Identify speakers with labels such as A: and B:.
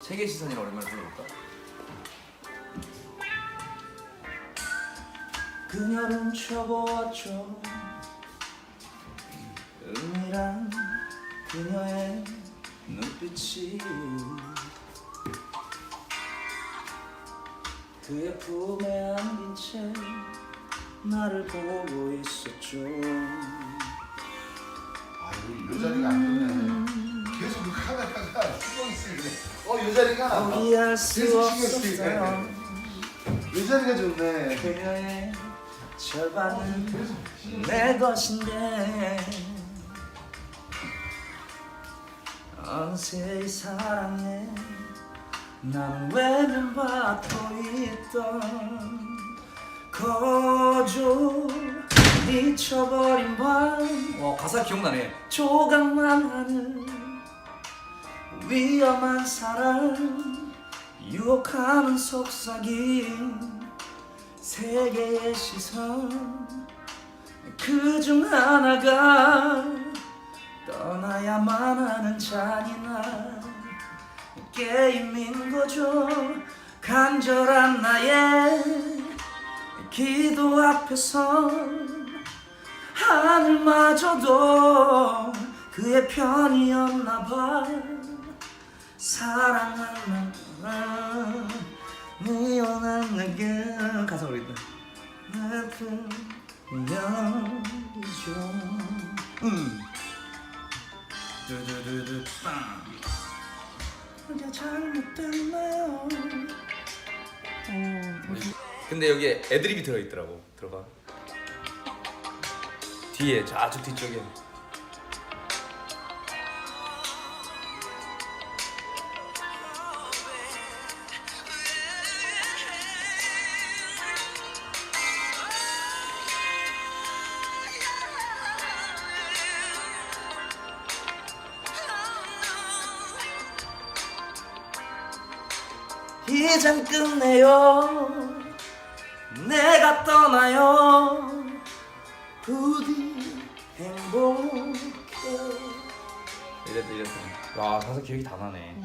A: 세계 시선이라 오랜만에 불러볼까? 그녀를 쳐보았죠. 은밀한 그녀의 눈빛이 그의 품에 안긴 채 나를 보고 있었죠.
B: 아유 이 자리가 안 자리가
A: 포기할 수
B: 계속 신경 쓰이네.
A: 없었어요
B: 이 자리가 좋네.
A: 그녀의 절반은
B: 계속
A: 내 것인데 어느새 이 사랑에 난 외면받고 있던 거저 잊혀버린 밤 어, 가사 기억나네 조각만 하는 위험한 사랑 유혹하는 속삭임 세계의 시선 그 중 하나가 떠나야만 하는 잔인한 게임인 거죠. 간절한 나의 기도 앞에서 하늘마저도 그의 편이었나 봐 사랑하는 네 원한 내게 가사 모르겠다 나쁜 영이죠. 음. 두두두두 빵 내가 잘못됐나요 근데 여기에 애드립이 들어있더라고. 들어봐 뒤에 좌측 뒤쪽에 이젠 끝내요. 내가 떠나요. 부디 행복해. 이랬다 이랬다 와 가사 기억이 다 나네